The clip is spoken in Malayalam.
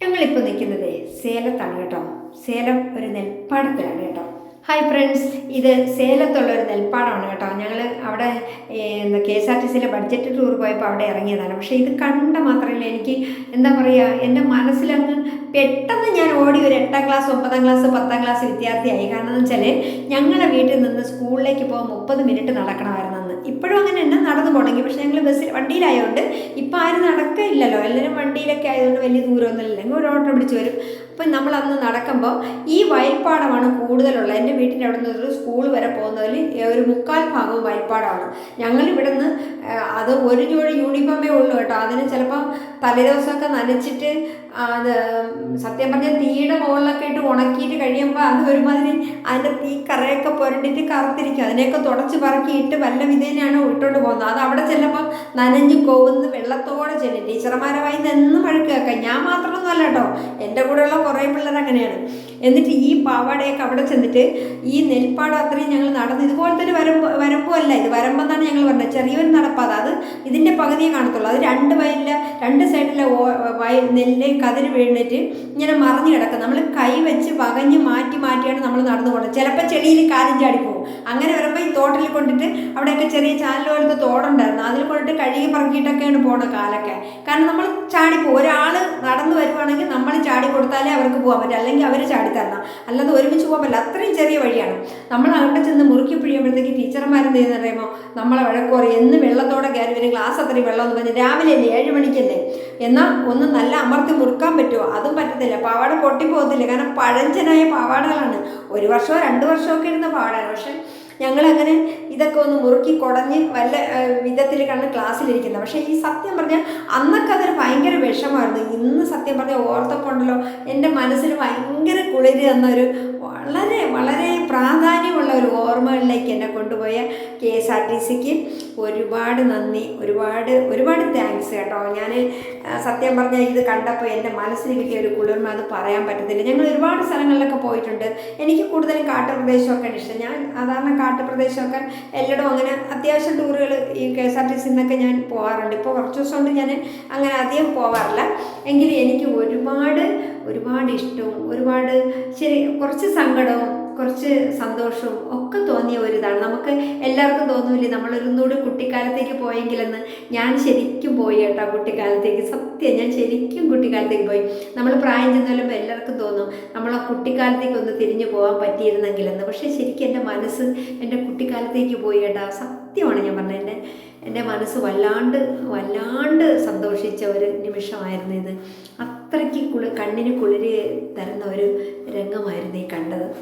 ഞങ്ങളിപ്പോൾ നിൽക്കുന്നത് സേലത്താണ് കേട്ടോ. സേലം ഒരു നെൽപ്പാടത്തിലാണ് കേട്ടോ. ഹായ് ഫ്രണ്ട്സ് ഇത് സേലത്തുള്ള ഒരു നെൽപ്പാടമാണ് കേട്ടോ. ഞങ്ങൾ അവിടെ എന്താ കെ എസ് ആർ ടി സിയിലെ ബഡ്ജറ്റ് ടൂർ പോയപ്പോൾ അവിടെ ഇറങ്ങിയതാണ്. പക്ഷേ ഇത് കണ്ട മാത്രമല്ല എനിക്ക് എന്താ പറയുക എന്റെ മനസ്സിലങ്ങ് പെട്ടെന്ന് ഞാൻ ഓടി ഒരു എട്ടാം ക്ലാസ് ഒമ്പതാം ക്ലാസ് പത്താം ക്ലാസ് വിദ്യാർത്ഥിയായി. കാരണം എന്ന് വെച്ചാൽ ഞങ്ങളുടെ വീട്ടിൽ നിന്ന് സ്കൂളിലേക്ക് പോകാൻ മുപ്പത് മിനിറ്റ് നടക്കണമായിരുന്നു ഇപ്പോഴും അങ്ങനെ തന്നെ നടന്നു പോകണമെങ്കിൽ പക്ഷേ ഞങ്ങൾ ബസ്സിൽ വണ്ടിയിലായതുകൊണ്ട് ഇപ്പം ആരും നടക്കില്ലല്ലോ എല്ലാവരും വണ്ടിയിലൊക്കെ ആയതുകൊണ്ട് വലിയ ദൂരമൊന്നുമില്ല. ഒരു ഓട്ടോ പിടിച്ച് വരും. അപ്പം നമ്മൾ അന്ന് നടക്കുമ്പോൾ ഈ വയൽപ്പാടമാണ് കൂടുതലുള്ളത് എന്റെ വീട്ടിന്റെ അവിടെ നിന്ന് ഒരു സ്കൂൾ വരെ പോകുന്നതിൽ ഒരു മുക്കാൽ ഭാഗവും വയൽപ്പാടമാണ് ഞങ്ങൾ ഇവിടെ നിന്ന് അത് ഒരു ജോഡി യൂണിഫോമേ ഉള്ളൂ കേട്ടോ. അതിന് ചിലപ്പം തലേദിവസമൊക്കെ നനച്ചിട്ട് അത് സത്യം പറഞ്ഞാൽ തീയുടെ മുകളിലൊക്കെ ഇട്ട് ഉണക്കിയിട്ട് കഴിയുമ്പോൾ അത് ഒരുമാതിരി അതിന്റെ തീ കറയൊക്കെ പുരണ്ടിട്ട് കറുത്തിരിക്കും. അതിനെയൊക്കെ തുടച്ച് പറക്കിയിട്ട് വല്ല വിധേനയാണ് ഇട്ടുകൊണ്ട് പോകുന്നത്. അത് അവിടെ ചെല്ലുമ്പോൾ നനഞ്ഞ് കൊവുന്ന് വെള്ളത്തോടെ ചെല്ലും. ടീച്ചർമാരെ വായി നിന്ന് മഴക്ക് കേൾക്കാം. ഞാൻ മാത്രമൊന്നും അല്ല കേട്ടോ. എന്റെ കൂടെയുള്ള കുറേ പിള്ളേർ അങ്ങനെയാണ്. എന്നിട്ട് ഈ പാവാടയൊക്കെ അവിടെ ചെന്നിട്ട് ഈ നെൽപ്പാടം അത്രയും ഞങ്ങൾ നടന്നു ഇതുപോലത്തെ ഒരു വരമ്പ് വരമ്പുമല്ല ഇത് വരമ്പെന്നാണ് ഞങ്ങൾ പറഞ്ഞത്. ചെറിയൊരു നടപ്പാത അത്. ഇതിന്റെ പകുതിയെ കാണത്തുള്ളൂ. അത് രണ്ട് വയലിലെ രണ്ട് സൈഡിലെ വയൽ നെല്ല് കതിര് വീണിട്ട് ഇങ്ങനെ മറിഞ്ഞു കിടക്കും. നമ്മൾ കൈ വെച്ച് വകഞ്ഞ് മാറ്റി മാറ്റിയാണ് നമ്മൾ നടന്നു പോകുന്നത്. ചിലപ്പോൾ ചെടിയിൽ കാലും ചാടി പോകും. അങ്ങനെ വരുമ്പോൾ ഈ തോട്ടിൽ കൊണ്ടിട്ട് അവിടെയൊക്കെ ചെറിയ ചാനൽ പോലത്തെ തോടുണ്ടായിരുന്നു അതിൽ കൊണ്ടിട്ട് കഴുകി പറക്കിയിട്ടൊക്കെയാണ് പോണ കാലൊക്കെ. കാരണം നമ്മൾ ചാടിപ്പോകും ഒരാൾ നടന്നു വരുവാണെങ്കിൽ നമ്മൾ ചാടി കൊടുത്താലേ അവർക്ക് പോകാൻ പറ്റും. അല്ലെങ്കിൽ അവർ ചാടി തരണം. അല്ലാതെ ഒരുമിച്ച് പോകാൻ പറ്റില്ല. അത്രയും ചെറിയ വഴിയാണ്. നമ്മൾ അവിടെ ചെന്ന് മുറുക്കി പിഴിയുമ്പോഴത്തേക്ക് ടീച്ചർമാർ ചെയ്യുന്ന പറയുമ്പോൾ നമ്മളെ വഴക്കുറി എന്ന് വെള്ളത്തോടെ കയറി വരും. ഗ്ലാസ് അത്രയും വെള്ളം എന്ന് പറഞ്ഞ് രാവിലെ അല്ലേ? ഏഴ് മണിക്കല്ലേ? എന്നാൽ ഒന്ന് നല്ല അമർത്തി മുറുക്കാൻ പറ്റുമോ? അതും പറ്റത്തില്ല. പാവാട പൊട്ടിപ്പോകത്തില്ല. കാരണം പഴഞ്ചനായ പാവാടകളാണ്. ഒരു വർഷമോ രണ്ട് വർഷമോ ഒക്കെ ഇരുന്ന പാവാടയാണ്. പക്ഷെ ഞങ്ങളങ്ങനെ ഇതൊക്കെ ഒന്ന് മുറുക്കി കുടഞ്ഞ് വല്ല വിധത്തിൽ കണ്ട് ക്ലാസ്സിലിരിക്കുന്നത്. പക്ഷേ ഈ സത്യം പറഞ്ഞാൽ അന്നൊക്കെ അതൊരു ഭയങ്കര വിഷമായിരുന്നു ഇന്ന് സത്യം പറഞ്ഞാൽ ഓർത്തപ്പോൾ ഉണ്ടല്ലോ എന്റെ മനസ്സിൽ ഭയങ്കര കുളിര് തന്നൊരു വളരെ വളരെ പ്രാധാന്യമുള്ള ഒരു ഓർമ്മകളിലേക്ക് എന്നെ കൊണ്ടുപോയ കെ എസ് ആർ ടി സിക്ക് ഒരുപാട് നന്ദി ഒരുപാട് ഒരുപാട് താങ്ക്സ് കേട്ടോ. ഞാൻ സത്യം പറഞ്ഞാൽ ഇത് കണ്ടപ്പോൾ എന്റെ മനസ്സിന് കിട്ടിയ ഒരു കുളിർമ അത് പറയാൻ പറ്റത്തില്ല. ഞങ്ങൾ ഒരുപാട് സ്ഥലങ്ങളിലൊക്കെ പോയിട്ടുണ്ട്. എനിക്ക് കൂടുതലും കാട്ടുപ്രദേശമൊക്കെ ഇഷ്ടം. ഞാൻ സാധാരണ കാട്ടുപ്രദേശമൊക്കെ എല്ലായിടും അങ്ങനെ അത്യാവശ്യം ടൂറുകൾ ഈ കെ എസ് ആർ ടി സിയിൽ നിന്നൊക്കെ ഞാൻ പോകാറുണ്ട് ഇപ്പോൾ കുറച്ച് ദിവസം കൊണ്ട് ഞാൻ അങ്ങനെ അധികം പോകാറില്ല എങ്കിലും എനിക്ക് ഒരുപാട് ഒരുപാട് ഇഷ്ടവും ഒരുപാട് ശരി കുറച്ച് സങ്കടവും കുറച്ച് സന്തോഷവും ഒക്കെ തോന്നിയ ഒരു ഇതാണ് നമുക്ക് എല്ലാവർക്കും തോന്നൂലേ നമ്മളൊരുന്നൂടി കുട്ടിക്കാലത്തേക്ക് പോയെങ്കിലെന്ന്. ഞാൻ ശരിക്കും പോയി കേട്ടോ കുട്ടിക്കാലത്തേക്ക്. സത്യം ഞാൻ ശരിക്കും കുട്ടിക്കാലത്തേക്ക് പോയി. നമ്മൾ പ്രായം ചെന്നാലും എല്ലാവർക്കും തോന്നും നമ്മൾ ആ കുട്ടിക്കാലത്തേക്ക് ഒന്ന് തിരിഞ്ഞു പോകാൻ പറ്റിയിരുന്നെങ്കിലെന്ന്. പക്ഷേ ശരിക്കും എന്റെ മനസ്സ് എന്റെ കുട്ടിക്കാലത്തേക്ക് പോയി കേട്ടോ. സത്യമാണ് ഞാൻ പറഞ്ഞത്. എന്റെ എന്റെ മനസ്സ് വല്ലാണ്ട് വല്ലാണ്ട് സന്തോഷിച്ച ഒരു നിമിഷമായിരുന്നു ഇത്. അത്രയ്ക്ക് കുളി കണ്ണിന് കുളിര് തരുന്ന ഒരു രംഗമായിരുന്നു ഈ കണ്ടത്.